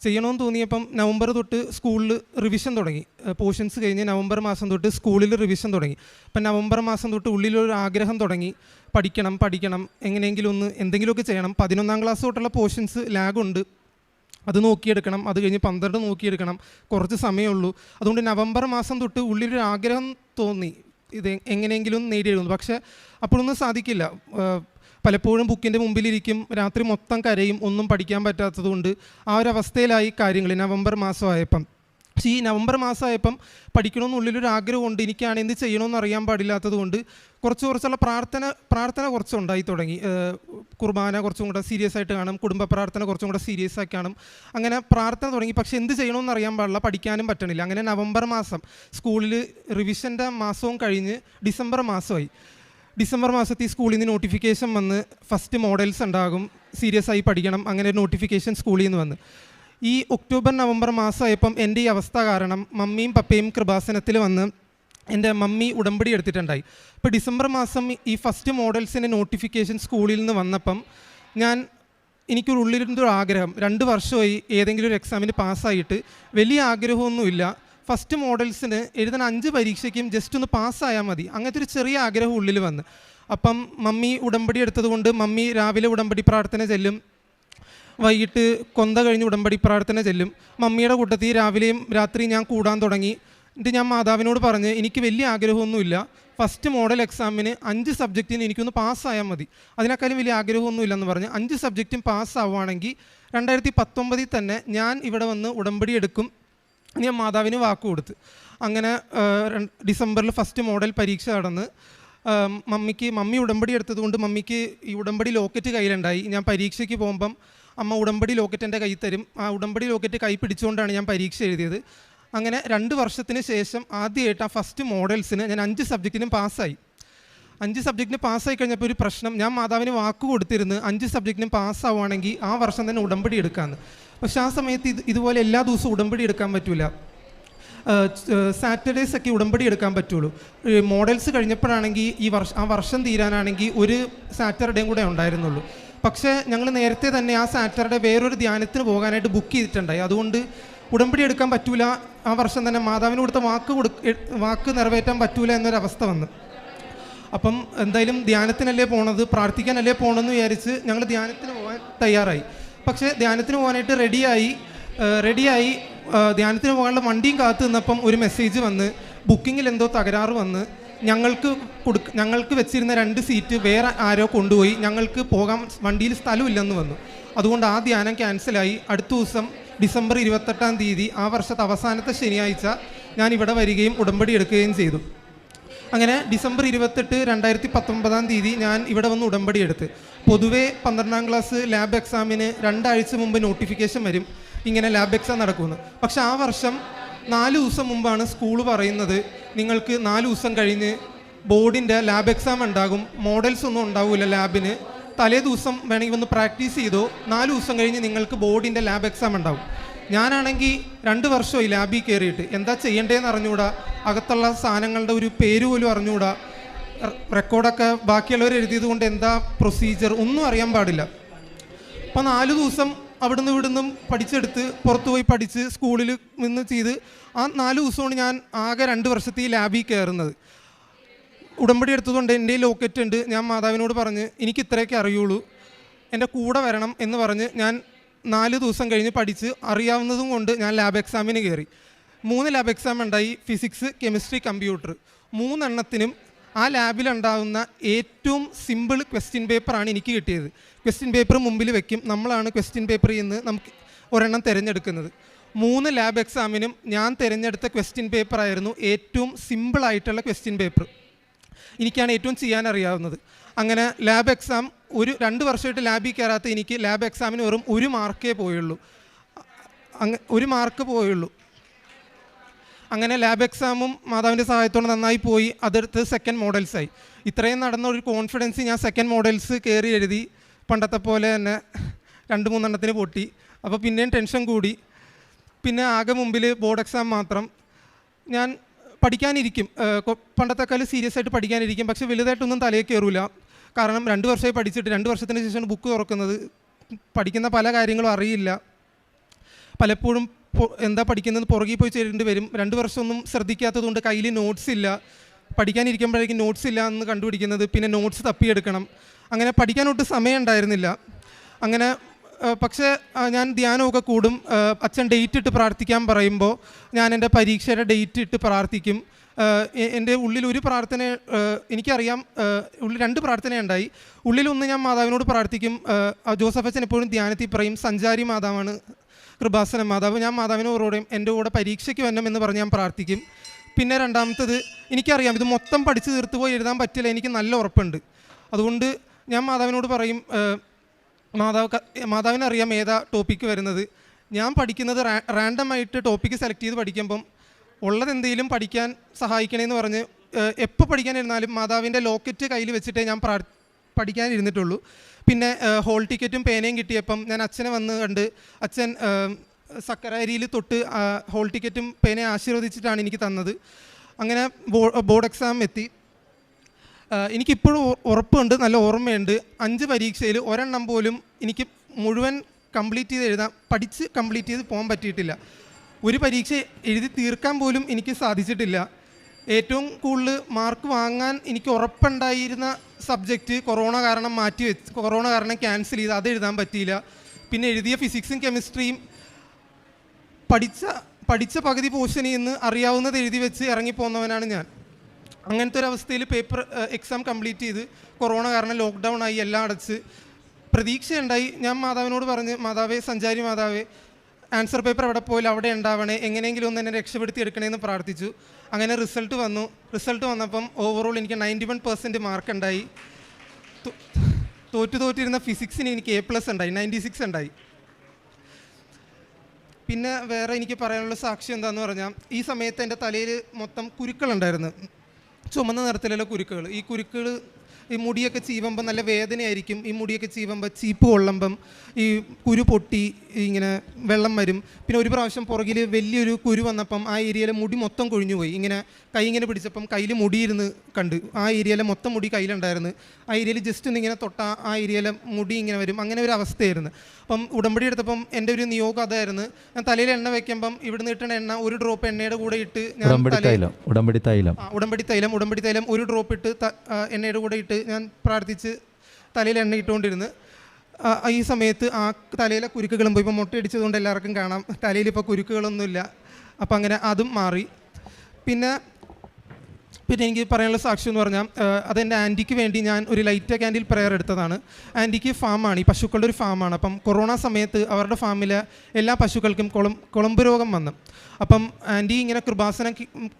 ചെയ്യണമെന്ന് തോന്നിയപ്പം നവംബർ തൊട്ട് സ്കൂളിൽ റിവിഷൻ തുടങ്ങി. പോർഷൻസ് കഴിഞ്ഞ് നവംബർ മാസം തൊട്ട് സ്കൂളിൽ റിവിഷൻ തുടങ്ങി. അപ്പം നവംബർ മാസം തൊട്ട് ഉള്ളിലൊരു ആഗ്രഹം തുടങ്ങി. പഠിക്കണം പഠിക്കണം എങ്ങനെയെങ്കിലും ഒന്ന് എന്തെങ്കിലുമൊക്കെ ചെയ്യണം. പതിനൊന്നാം ക്ലാസ് തൊട്ടുള്ള പോർഷൻസ് ലാഗുണ്ട്. അത് നോക്കിയെടുക്കണം. അത് കഴിഞ്ഞ് പന്ത്രണ്ട് നോക്കിയെടുക്കണം. കുറച്ച് സമയമുള്ളൂ. അതുകൊണ്ട് നവംബർ മാസം തൊട്ട് ഉള്ളിലൊരു ആഗ്രഹം തോന്നി. ഇത് എങ്ങനെയെങ്കിലും നേടിയെടുക്കുന്നു. പക്ഷേ അപ്പോഴൊന്നും സാധിക്കില്ല. പലപ്പോഴും ബുക്കിന്റെ മുമ്പിലിരിക്കും. രാത്രി മൊത്തം കരയും ഒന്നും പഠിക്കാൻ പറ്റാത്തതുകൊണ്ട് ആ ഒരു അവസ്ഥയിലായി കാര്യങ്ങൾ. നവംബർ മാസമായപ്പം. പക്ഷേ ഈ നവംബർ മാസമായപ്പം പഠിക്കണമെന്നുള്ളിലൊരു ആഗ്രഹമുണ്ട് എനിക്കാണ് എന്ത് ചെയ്യണമെന്ന് അറിയാൻ പാടില്ലാത്തത് കൊണ്ട് കുറച്ച് കുറച്ചുള്ള പ്രാർത്ഥന പ്രാർത്ഥന കുറച്ചുണ്ടായി തുടങ്ങി. കുർബാന കുറച്ചും കൂടെ സീരിയസ് ആയിട്ട് കാണും. കുടുംബ പ്രാർത്ഥന കുറച്ചും കൂടെ സീരിയസ് ആയി കാണും. അങ്ങനെ പ്രാർത്ഥന തുടങ്ങി. പക്ഷെ എന്ത് ചെയ്യണമെന്ന് അറിയാൻ പാടില്ല. പഠിക്കാനും പറ്റണില്ല. അങ്ങനെ നവംബർ മാസം സ്കൂളിൽ റിവിഷന്റെ മാസവും കഴിഞ്ഞ് ഡിസംബർ മാസമായി. ഡിസംബർ മാസത്തിൽ സ്കൂളിൽ നിന്ന് നോട്ടിഫിക്കേഷൻ വന്ന് ഫസ്റ്റ് മോഡൽസ് ഉണ്ടാകും സീരിയസ് ആയി പഠിക്കണം അങ്ങനെ ഒരു നോട്ടിഫിക്കേഷൻ സ്കൂളിൽ നിന്ന് വന്ന്. ഈ ഒക്ടോബർ നവംബർ മാസമായപ്പം എന്റെ ഈ അവസ്ഥ കാരണം മമ്മിയും പപ്പയും കൃപാസനത്തിൽ വന്ന് എന്റെ മമ്മി ഉടമ്പടി എടുത്തിട്ടുണ്ടായി. അപ്പോൾ ഡിസംബർ മാസം ഈ ഫസ്റ്റ് മോഡൽസിന്റെ നോട്ടിഫിക്കേഷൻ സ്കൂളിൽ നിന്ന് വന്നപ്പം ഞാൻ എനിക്കൊരു ഉള്ളിലിരുന്നൊരു ആഗ്രഹം. രണ്ട് വർഷമായി ഏതെങ്കിലും ഒരു എക്സാമിന് പാസ്സായിട്ട് വലിയ ആഗ്രഹമൊന്നുമില്ല. ഫസ്റ്റ് മോഡൽസിന് എഴുതുന്ന അഞ്ച് പരീക്ഷയ്ക്കും ജസ്റ്റ് ഒന്ന് പാസ്സായാൽ മതി. അങ്ങനത്തെ ഒരു ചെറിയ ആഗ്രഹം ഉള്ളിൽ വന്ന്. അപ്പം മമ്മി ഉടമ്പടി എടുത്തതുകൊണ്ട് മമ്മി രാവിലെ ഉടമ്പടി പ്രാർത്ഥന ചെല്ലും. വൈകിട്ട് കൊന്ത കഴിഞ്ഞ് ഉടമ്പടി പ്രാർത്ഥന ചെല്ലും. മമ്മിയുടെ കൂട്ടത്തിൽ രാവിലെയും രാത്രി ഞാൻ കൂടാൻ തുടങ്ങി. എന്നിട്ട് ഞാൻ മാതാവിനോട് പറഞ്ഞ് എനിക്ക് വലിയ ആഗ്രഹമൊന്നുമില്ല. ഫസ്റ്റ് മോഡൽ എക്സാമിന് അഞ്ച് സബ്ജക്റ്റിന് എനിക്കൊന്ന് പാസ്സായാൽ മതി. അതിനേക്കാളും വലിയ ആഗ്രഹമൊന്നുമില്ലെന്ന് പറഞ്ഞ് അഞ്ച് സബ്ജക്റ്റും പാസ്സാവുകയാണെങ്കിൽ രണ്ടായിരത്തി പത്തൊമ്പതിൽ തന്നെ ഞാൻ ഇവിടെ വന്ന് ഉടമ്പടി എടുക്കും. ഞാൻ മാതാവിന് വാക്ക് കൊടുത്ത്. അങ്ങനെ ഡിസംബറിൽ ഫസ്റ്റ് മോഡൽ പരീക്ഷ നടന്ന് മമ്മിക്ക് മമ്മി ഉടമ്പടി എടുത്തതുകൊണ്ട് മമ്മിക്ക് ഈ ഉടമ്പടി ലോക്കറ്റ് കയ്യിലുണ്ടായി. ഞാൻ പരീക്ഷയ്ക്ക് പോകുമ്പം അമ്മ ഉടമ്പടി ലോക്കറ്റ് എന്റെ കൈ തരും. ആ ഉടമ്പടി ലോക്കറ്റ് കൈ പിടിച്ചുകൊണ്ടാണ് ഞാൻ പരീക്ഷ എഴുതിയത്. അങ്ങനെ രണ്ട് വർഷത്തിന് ശേഷം ആദ്യമായിട്ട് ആ ഫസ്റ്റ് മോഡൽസിന് ഞാൻ അഞ്ച് സബ്ജക്റ്റിനും പാസ്സായി. അഞ്ച് സബ്ജക്റ്റിന് പാസ്സായി കഴിഞ്ഞപ്പോൾ ഒരു പ്രശ്നം ഞാൻ മാതാവിന് വാക്ക് കൊടുത്തിരുന്നു അഞ്ച് സബ്ജക്റ്റിനും പാസ്സാവുകയാണെങ്കിൽ ആ വർഷം തന്നെ ഉടമ്പടി എടുക്കാമെന്ന് പക്ഷേ ആ സമയത്ത് ഇത് ഇതുപോലെ എല്ലാ ദിവസവും ഉടമ്പടി എടുക്കാൻ പറ്റില്ല സാറ്റർഡേസ് ഒക്കെ ഉടമ്പടി എടുക്കാൻ പറ്റുള്ളൂ. മോഡൽസ് കഴിഞ്ഞപ്പോഴാണെങ്കിൽ ഈ വർഷം ആ വർഷം തീരാനാണെങ്കിൽ ഒരു സാറ്റർഡേയും കൂടെ ഉണ്ടായിരുന്നുള്ളൂ. പക്ഷേ ഞങ്ങൾ നേരത്തെ തന്നെ ആ സാറ്റർഡേ വേറൊരു ധ്യാനത്തിന് പോകാനായിട്ട് ബുക്ക് ചെയ്തിട്ടുണ്ടായി. അതുകൊണ്ട് ഉടമ്പടി എടുക്കാൻ പറ്റൂല. ആ വർഷം തന്നെ മാതാവിന് കൊടുത്ത വാക്ക് കൊടു വാക്ക് നിറവേറ്റാൻ പറ്റൂല എന്നൊരവസ്ഥ വന്നു. അപ്പം എന്തായാലും ധ്യാനത്തിനല്ലേ പോണത് പ്രാർത്ഥിക്കാനല്ലേ പോകണമെന്ന് വിചാരിച്ച് ഞങ്ങൾ ധ്യാനത്തിന് പോകാൻ തയ്യാറായി. പക്ഷേ ധ്യാനത്തിന് പോകാനായിട്ട് റെഡിയായി റെഡിയായി ധ്യാനത്തിന് പോകാനുള്ള വണ്ടിയും കാത്തു നിന്നപ്പം ഒരു മെസ്സേജ് വന്ന് ബുക്കിങ്ങിൽ എന്തോ തകരാറ് വന്ന് ഞങ്ങൾക്ക് കൊടുക്ക ഞങ്ങൾക്ക് വെച്ചിരുന്ന രണ്ട് സീറ്റ് വേറെ ആരോ കൊണ്ടുപോയി ഞങ്ങൾക്ക് പോകാൻ വണ്ടിയിൽ സ്ഥലമില്ലെന്ന് വന്നു. അതുകൊണ്ട് ആ ധ്യാനം ക്യാൻസലായി അടുത്ത ദിവസം ഡിസംബർ ഇരുപത്തെട്ടാം തീയതി ആ വർഷത്തെ അവസാനത്തെ ശനിയാഴ്ച ഞാൻ ഇവിടെ വരികയും ഉടമ്പടി എടുക്കുകയും ചെയ്തു. അങ്ങനെ ഡിസംബർ ഇരുപത്തെട്ട് രണ്ടായിരത്തി പത്തൊമ്പതാം തീയതി ഞാൻ ഇവിടെ വന്ന് ഉടമ്പടി എടുത്ത്. പൊതുവേ പന്ത്രണ്ടാം ക്ലാസ് ലാബ് എക്സാമിന് രണ്ടാഴ്ച മുമ്പ് നോട്ടിഫിക്കേഷൻ വരും. ഇങ്ങനെ ലാബ് എക്സാം നടക്കുമെന്ന്. പക്ഷെ ആ വർഷം നാല് ദിവസം മുമ്പാണ് സ്കൂൾ പറയുന്നത് നിങ്ങൾക്ക് നാല് ദിവസം കഴിഞ്ഞ് ബോർഡിന്റെ ലാബ് എക്സാം ഉണ്ടാകും. മോഡൽസ് ഒന്നും ഉണ്ടാവില്ല ലാബിന് തലേ ദിവസം വേണമെങ്കിൽ ഒന്ന് പ്രാക്ടീസ് ചെയ്തോ നാല് ദിവസം കഴിഞ്ഞ് നിങ്ങൾക്ക് ബോർഡിന്റെ ലാബ് എക്സാം ഉണ്ടാവും. ഞാനാണെങ്കിൽ രണ്ട് വർഷമായി ലാബിൽ കയറിയിട്ട്. എന്താ ചെയ്യേണ്ടതെന്ന് അറിഞ്ഞുകൂടാ? അകത്തുള്ള സാധനങ്ങളുടെ ഒരു പേര് പോലും അറിഞ്ഞുകൂടാ? റെക്കോർഡൊക്കെ ബാക്കിയുള്ളവർ എഴുതിയത് കൊണ്ട് എന്താ പ്രൊസീജിയർ ഒന്നും അറിയാൻ പാടില്ല. അപ്പം നാല് ദിവസം അവിടുന്ന് ഇവിടുന്നും പഠിച്ചെടുത്ത് പുറത്ത് പോയി പഠിച്ച് സ്കൂളിൽ നിന്ന് ചെയ്ത് ആ നാല് ദിവസമാണ് ഞാൻ ആകെ രണ്ട് വർഷത്തെ ഈ ലാബിൽ കയറുന്നത്. ഉടമ്പടി എടുത്തതുകൊണ്ട് എന്റെ ലോക്കറ്റ് ഉണ്ട്. ഞാൻ മാതാവിനോട് പറഞ്ഞ് എനിക്ക് ഇത്രയൊക്കെ അറിയുള്ളൂ. എന്റെ കൂടെ വരണം എന്ന് പറഞ്ഞ് ഞാൻ നാല് ദിവസം കഴിഞ്ഞ് പഠിച്ച് അറിയാവുന്നതും കൊണ്ട് ഞാൻ ലാബ് എക്സാമിന് കയറി. മൂന്ന് ലാബ് എക്സാം ഉണ്ടായി. ഫിസിക്സ് കെമിസ്ട്രി കമ്പ്യൂട്ടർ മൂന്നെണ്ണത്തിനും ആ ലാബിലുണ്ടാകുന്ന ഏറ്റവും സിമ്പിൾ ക്വസ്റ്റ്യൻ പേപ്പറാണ് എനിക്ക് കിട്ടിയത്. ക്വസ്റ്റ്യൻ പേപ്പർ മുമ്പിൽ വെക്കും. നമ്മളാണ് ക്വസ്റ്റ്യൻ പേപ്പർ നിന്ന് നമുക്ക് ഒരെണ്ണം തിരഞ്ഞെടുക്കുന്നത്. മൂന്ന് ലാബ് എക്സാമിനും ഞാൻ തിരഞ്ഞെടുത്ത ക്വസ്റ്റ്യൻ പേപ്പറായിരുന്നു ഏറ്റവും സിമ്പിളായിട്ടുള്ള ക്വസ്റ്റ്യൻ പേപ്പർ എനിക്കാണ് ഏറ്റവും ചെയ്യാൻ അറിയാവുന്നത്. അങ്ങനെ ലാബ് എക്സാം ഒരു രണ്ട് വർഷമായിട്ട് ലാബിൽ കയറാത്ത എനിക്ക് ലാബ് എക്സാമിന് വെറും ഒരു മാർക്കേ പോയുള്ളൂ. അങ്ങ ഒരു മാർക്ക് പോയുള്ളൂ. അങ്ങനെ ലാബ് എക്സാമും മാതാവിന്റെ സഹായത്തോടെ നന്നായി പോയി. അതെടുത്ത് സെക്കൻഡ് മോഡൽസായി ഇത്രയും നടന്ന ഒരു കോൺഫിഡൻസ് ഞാൻ സെക്കൻഡ് മോഡൽസ് കയറി എഴുതി പണ്ടത്തെ പോലെ തന്നെ രണ്ട് മൂന്നെണ്ണത്തിന് പൊട്ടി. അപ്പോൾ പിന്നെയും ടെൻഷൻ കൂടി. പിന്നെ ആകെ മുമ്പിൽ ബോർഡ് എക്സാം മാത്രം. ഞാൻ പഠിക്കാനിരിക്കും. പണ്ടത്തെക്കാൾ സീരിയസ് ആയിട്ട് പഠിക്കാനിരിക്കും. പക്ഷെ വലുതായിട്ടൊന്നും തലയിൽ കയറൂല കാരണം രണ്ട് വർഷമായി പഠിച്ചിട്ട് രണ്ട് വർഷത്തിന് ശേഷമാണ് ബുക്ക് തുറക്കുന്നത്. പഠിക്കുന്ന പല കാര്യങ്ങളും അറിയില്ല. പലപ്പോഴും എന്താ പഠിക്കുന്നത്? പുറകിൽ പോയി ചേരേണ്ടി വരും. രണ്ട് വർഷമൊന്നും ശ്രദ്ധിക്കാത്തതുകൊണ്ട് കയ്യിൽ നോട്ട്സ് ഇല്ല. പഠിക്കാനിരിക്കുമ്പോഴേക്കും നോട്ട്സ് ഇല്ല എന്ന് കണ്ടുപിടിക്കുന്നത്. പിന്നെ നോട്ട്സ് തപ്പിയെടുക്കണം. അങ്ങനെ പഠിക്കാനൊട്ട് സമയം ഉണ്ടായിരുന്നില്ല അങ്ങനെ പക്ഷേ ഞാൻ ധ്യാനമൊക്കെ കൂടും. അച്ഛൻ ഡേറ്റ് ഇട്ട് പ്രാർത്ഥിക്കാൻ പറയുമ്പോൾ ഞാൻ എന്റെ പരീക്ഷയുടെ ഡേറ്റ് ഇട്ട് പ്രാർത്ഥിക്കും. എന്റെ ഉള്ളിൽ ഒരു പ്രാർത്ഥന എനിക്കറിയാം ഉള്ളിൽ രണ്ട് പ്രാർത്ഥനയുണ്ടായി. ഉള്ളിലൊന്ന് ഞാൻ മാതാവിനോട് പ്രാർത്ഥിക്കും. ജോസഫ് അച്ഛൻ എപ്പോഴും ധ്യാനത്തിൽ പറയും സഞ്ചാരി മാതാവാണ്. കൃപാസന മാതാവ് ഞാൻ മാതാവിനോടും എന്റെ കൂടെ പരീക്ഷയ്ക്ക് വരണം എന്ന് പറഞ്ഞ് ഞാൻ പ്രാർത്ഥിക്കും. പിന്നെ രണ്ടാമത്തത് എനിക്കറിയാം ഇത് മൊത്തം പഠിച്ച് തീർത്ത് പോയി എഴുതാൻ പറ്റില്ല എനിക്ക് നല്ല ഉറപ്പുണ്ട്. അതുകൊണ്ട് ഞാൻ മാതാവിനോട് പറയും മാതാവ് മാതാവിനറിയാം ഏതാ ടോപ്പിക്ക് വരുന്നത്. ഞാൻ പഠിക്കുന്നത് റാൻഡമായിട്ട് ടോപ്പിക്ക് സെലക്ട് ചെയ്ത് പഠിക്കുമ്പം ഉള്ളതെന്തെങ്കിലും പഠിക്കാൻ സഹായിക്കണമെന്ന് പറഞ്ഞ് എപ്പോൾ പഠിക്കാൻ ഇരുന്നാലും മാതാവിന്റെ ലോക്കറ്റ് കയ്യിൽ വെച്ചിട്ടേ ഞാൻ പ്രാർ പഠിക്കാനിരുന്നിട്ടുള്ളൂ. പിന്നെ ഹോൾ ടിക്കറ്റും പേനയും കിട്ടിയപ്പം ഞാൻ അച്ഛനെ വന്ന് കണ്ട് അച്ഛൻ സക്കരാരിയിൽ തൊട്ട് ഹോൾ ടിക്കറ്റും പേനയും ആശീർവദിച്ചിട്ടാണ് എനിക്ക് തന്നത്. അങ്ങനെ ബോർഡ് എക്സാം എത്തി. എനിക്കിപ്പോഴും ഉറപ്പുണ്ട് നല്ല ഓർമ്മയുണ്ട്. അഞ്ച് പരീക്ഷയിൽ ഒരെണ്ണം പോലും എനിക്ക് മുഴുവൻ കംപ്ലീറ്റ് ചെയ്ത് എഴുതാൻ പഠിച്ച് കംപ്ലീറ്റ് ചെയ്ത് പോകാൻ പറ്റിയിട്ടില്ല. ഒരു പരീക്ഷ എഴുതി തീർക്കാൻ പോലും എനിക്ക് സാധിച്ചിട്ടില്ല. ഏറ്റവും കൂടുതൽ മാർക്ക് വാങ്ങാൻ എനിക്ക് ഉറപ്പുണ്ടായിരുന്ന സബ്ജക്റ്റ് കൊറോണ കാരണം മാറ്റി വെച്ച് കൊറോണ കാരണം ക്യാൻസൽ ചെയ്ത് അത് എഴുതാൻ പറ്റിയില്ല. പിന്നെ എഴുതിയ ഫിസിക്സും കെമിസ്ട്രിയും പഠിച്ച പഠിച്ച പകുതി പോർഷനിൽ നിന്ന് അറിയാവുന്നത് എഴുതി വെച്ച് ഇറങ്ങിപ്പോന്നവനാണ് ഞാൻ. അങ്ങനത്തെ ഒരു അവസ്ഥയിൽ പേപ്പർ എക്സാം കംപ്ലീറ്റ് ചെയ്ത് കൊറോണ കാരണം ലോക്ക്ഡൗൺ ആയി എല്ലാം അടച്ച് പ്രതീക്ഷയുണ്ടായി. ഞാൻ മാതാവിനോട് പറഞ്ഞ് മാതാവേ സഞ്ചാരി മാതാവേ ആൻസർ പേപ്പർ എവിടെ പോയാലും അവിടെ ഉണ്ടാവണേ എങ്ങനെയെങ്കിലും ഒന്ന് എന്നെ രക്ഷപ്പെടുത്തി എടുക്കണേന്ന് പ്രാർത്ഥിച്ചു. അങ്ങനെ റിസൾട്ട് വന്നു. റിസൾട്ട് വന്നപ്പം ഓവറോൾ എനിക്ക് നയന്റി വൺ പെർസെന്റ് മാർക്ക് ഉണ്ടായി തോറ്റു തോറ്റിരുന്ന ഫിസിക്സിന് എനിക്ക് എ പ്ലസ് ഉണ്ടായി നയന്റി സിക്സ് ഉണ്ടായി. പിന്നെ വേറെ എനിക്ക് പറയാനുള്ള സാക്ഷി എന്താണെന്ന് പറഞ്ഞാൽ ഈ സമയത്ത് എന്റെ തലയിൽ മൊത്തം കുരുക്കളുണ്ടായിരുന്നു ചുമന്ന നിറത്തിലുള്ള കുരുക്കുകൾ ഈ കുരുക്കൾ ഈ മുടിയൊക്കെ ചീവുമ്പം നല്ല വേദനയായിരിക്കും. ഈ മുടിയൊക്കെ ചീവുമ്പോൾ ചീപ്പ് കൊള്ളുമ്പം ഈ കുരു പൊട്ടി ഇങ്ങനെ വെള്ളം വരും. പിന്നെ ഒരു പ്രാവശ്യം പുറകിൽ വലിയൊരു കുരു വന്നപ്പം ആ ഏരിയയിലെ മുടി മൊത്തം കൊഴിഞ്ഞു പോയി ഇങ്ങനെ കൈ ഇങ്ങനെ പിടിച്ചപ്പം കയ്യിൽ മുടിയിരുന്ന് കണ്ട്. ആ ഏരിയയിലെ മൊത്തം മുടി കയ്യിലുണ്ടായിരുന്നു. ആ ഏരിയയിൽ ജസ്റ്റ് ഒന്ന് ഇങ്ങനെ തൊട്ട ആ ഏരിയയിലെ മുടി ഇങ്ങനെ വരും. അങ്ങനെ ഒരു അവസ്ഥയായിരുന്നു. അപ്പം ഉടമ്പടി എടുത്തപ്പം എന്റെ ഒരു നിയോഗം അതായിരുന്നു. ഞാൻ തലയിൽ എണ്ണ വെക്കുമ്പം ഇവിടുന്ന് കിട്ടുന്ന എണ്ണ ഒരു ഡ്രോപ്പ് എണ്ണയുടെ കൂടെ ഇട്ട് ഞാൻ ഉടമ്പടി തൈലം ഉടമ്പടി തൈലം. ഉടമ്പടി തൈലം ഉടമ്പടി തൈലം ഒരു ഡ്രോപ്പ് ഇട്ട് എണ്ണയുടെ കൂടെ ഇട്ട് ഞാൻ പ്രാർത്ഥിച്ച് തലയിൽ എണ്ണ ഇട്ടുകൊണ്ടിരുന്ന്. ഈ സമയത്ത് ആ തലയിലെ കുരുക്കുകളും പോയി ഇപ്പോൾ മുട്ടയടിച്ചതുകൊണ്ട് എല്ലാവർക്കും കാണാം. തലയിൽ ഇപ്പോൾ കുരുക്കുകളൊന്നുമില്ല. അപ്പോൾ അങ്ങനെ അതും മാറി. പിന്നെ പിന്നെ എനിക്ക് പറയാനുള്ള സാക്ഷ്യം എന്ന് പറഞ്ഞാൽ അതെന്റെ ആന്റിക്ക് വേണ്ടി ഞാൻ ഒരു ലൈറ്റ് ക്യാൻഡിൽ പ്രെയർ എടുത്തതാണ്. ആന്റിക്ക് ഫാമാണ് ഈ പശുക്കളുടെ ഒരു ഫാമാണ്. അപ്പം കൊറോണ സമയത്ത് അവരുടെ ഫാമിലെ എല്ലാ പശുക്കൾക്കും കുളം കുളമ്പ് രോഗം വന്നു. അപ്പം ആന്റി ഇങ്ങനെ കൃപാസനം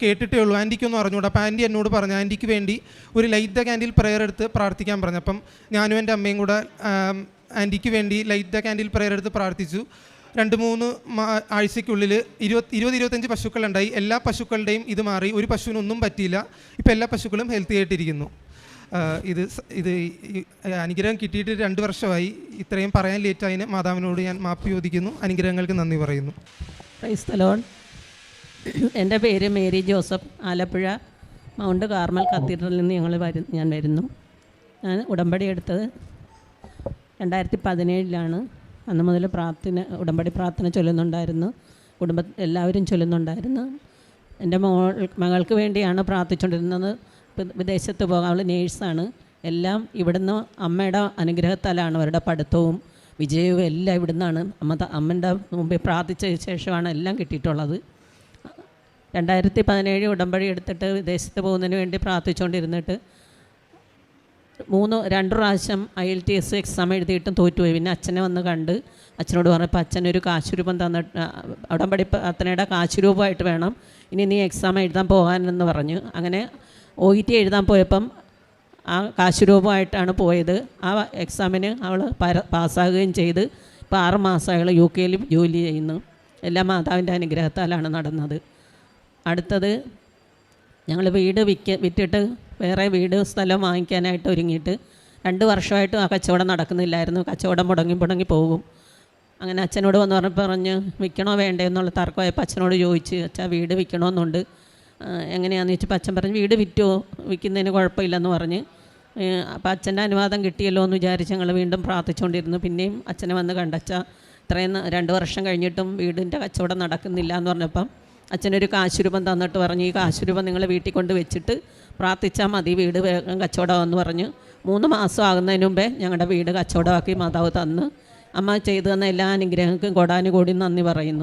കേട്ടിട്ടേ ഉള്ളൂ. ആന്റിക്കൊന്നും അറിഞ്ഞൂടാ അപ്പം ആന്റി എന്നോട് പറഞ്ഞു ആന്റിക്ക് വേണ്ടി ഒരു ലൈറ്റ് ക്യാൻഡിൽ പ്രെയർ എടുത്ത് പ്രാർത്ഥിക്കാൻ പറഞ്ഞു. അപ്പം ഞാനും എന്റെ അമ്മയും കൂടെ ആന്റിക്ക് വേണ്ടി ലൈറ്റ് ദ ക്യാൻഡിൽ പ്രയർ എടുത്ത് പ്രാർത്ഥിച്ചു. രണ്ട് മൂന്ന് ആഴ്ചയ്ക്കുള്ളിൽ ഇരുപത് ഇരുപത് ഇരുപത്തഞ്ച് പശുക്കളുണ്ടായി. എല്ലാ പശുക്കളുടെയും ഇത് മാറി. ഒരു പശുവിനൊന്നും പറ്റിയില്ല. ഇപ്പോൾ എല്ലാ പശുക്കളും ഹെൽത്തി ആയിട്ടിരിക്കുന്നു. ഇത് ഇത് അനുഗ്രഹം കിട്ടിയിട്ട് രണ്ട് വർഷമായി. ഇത്രയും പറയാൻ ലേറ്റായതിന് മാതാവിനോട് ഞാൻ മാപ്പ് ചോദിക്കുന്നു. അനുഗ്രഹങ്ങൾക്ക് നന്ദി പറയുന്നു. ദ എന്റെ പേര് മേരി ജോസഫ് ആലപ്പുഴ മൗണ്ട് കാർമൽ കത്തീഡ്രലിൽ നിന്ന് ഞങ്ങൾ വരും ഞാൻ വരുന്നു. ഞാൻ ഉടമ്പടി എടുത്തത് രണ്ടായിരത്തി പതിനേഴിലാണ് അന്ന് മുതൽ പ്രാർത്ഥന ഉടമ്പടി പ്രാർത്ഥന ചൊല്ലുന്നുണ്ടായിരുന്നു. കുടുംബ എല്ലാവരും ചൊല്ലുന്നുണ്ടായിരുന്നു. എന്റെ മോൾ മകൾക്ക് വേണ്ടിയാണ് പ്രാർത്ഥിച്ചുകൊണ്ടിരുന്നത്. വിദേശത്ത് പോകാൻ. അവൾ നേഴ്സാണ്. എല്ലാം ഇവിടുന്ന് അമ്മയുടെ അനുഗ്രഹത്താലാണ് അവരുടെ പഠിത്തവും വിജയവും എല്ലാം ഇവിടുന്നാണ്. അമ്മ അമ്മന്റെ മുമ്പിൽ പ്രാർത്ഥിച്ച ശേഷമാണ് എല്ലാം കിട്ടിയിട്ടുള്ളത്. രണ്ടായിരത്തി പതിനേഴ് ഉടമ്പടി എടുത്തിട്ട് വിദേശത്ത് പോകുന്നതിന് വേണ്ടി പ്രാർത്ഥിച്ചുകൊണ്ടിരുന്നിട്ട് മൂന്ന് രണ്ട് പ്രാവശ്യം I L T S exam എഴുതിയിട്ടും തോറ്റുപോയി. പിന്നെ അച്ഛനെ വന്ന് കണ്ട് അച്ഛനോട് പറഞ്ഞപ്പോൾ അച്ഛനൊരു കാശുരൂപം തന്നിട്ട് ഉടമ്പടി പ്രാർത്ഥനയുടെ കാശുരൂപമായിട്ട് വേണം. ഇനി നീ എക്സാം എഴുതാൻ പോകാനെന്ന് പറഞ്ഞു. അങ്ങനെ ഒ ഇ ടി എഴുതാൻ പോയപ്പം ആ കാശുരൂപമായിട്ടാണ് പോയത്. ആ എക്സാമിന് അവൾ പര പാസ്സാകുകയും ചെയ്ത് ഇപ്പോൾ ആറ് മാസം അയാൾ യു കെയിൽ ജോലി ചെയ്യുന്നു. എല്ലാം മാതാവിന്റെ അനുഗ്രഹത്താലാണ് നടന്നത്. അടുത്തത് ഞങ്ങൾ വീട് വിൽക്ക വിറ്റിട്ട് വേറെ വീട് സ്ഥലം വാങ്ങിക്കാനായിട്ട് ഒരുങ്ങിയിട്ട് രണ്ട് വർഷമായിട്ടും ആ കച്ചവടം നടക്കുന്നില്ലായിരുന്നു. കച്ചവടം മുടങ്ങി മുടങ്ങി പോകും. അങ്ങനെ അച്ഛനോട് വന്ന് പറഞ്ഞപ്പോൾ പറഞ്ഞ് വിൽക്കണോ വേണ്ടേ എന്നുള്ള തർക്കമായപ്പോൾ അച്ഛനോട് ചോദിച്ച് അച്ഛാ വീട് വിൽക്കണമെന്നുണ്ട് എങ്ങനെയാണെന്ന് ചോദിച്ചപ്പോൾ അച്ഛൻ പറഞ്ഞ് വീട് വിറ്റോ? വിൽക്കുന്നതിന് കുഴപ്പമില്ലെന്ന് പറഞ്ഞ്. അപ്പോൾ അച്ഛന്റെ അനുവാദം കിട്ടിയല്ലോ എന്ന് വിചാരിച്ച് ഞങ്ങൾ വീണ്ടും പ്രാർത്ഥിച്ചുകൊണ്ടിരുന്നു. പിന്നെയും അച്ഛനെ വന്ന് കണ്ടച്ച ഇത്രയും രണ്ട് വർഷം കഴിഞ്ഞിട്ടും വീടിന്റെ കച്ചവടം നടക്കുന്നില്ല എന്ന് പറഞ്ഞപ്പം അച്ഛനൊരു കാശുരൂപം തന്നിട്ട് പറഞ്ഞു ഈ കാശുരൂപം നിങ്ങൾ വീട്ടിൽ കൊണ്ട് വെച്ചിട്ട് പ്രാർത്ഥിച്ചാൽ മതി വീട് വേഗം കച്ചവടമാണെന്ന് പറഞ്ഞു. മൂന്ന് മാസം ആകുന്നതിന് മുമ്പേ ഞങ്ങളുടെ വീട് കച്ചവടമാക്കി മാതാവ് തന്ന്. അമ്മ ചെയ്തു തന്ന എല്ലാ അനുഗ്രഹങ്ങൾക്കും കൊടാനുകൂടി നന്ദി പറയുന്നു.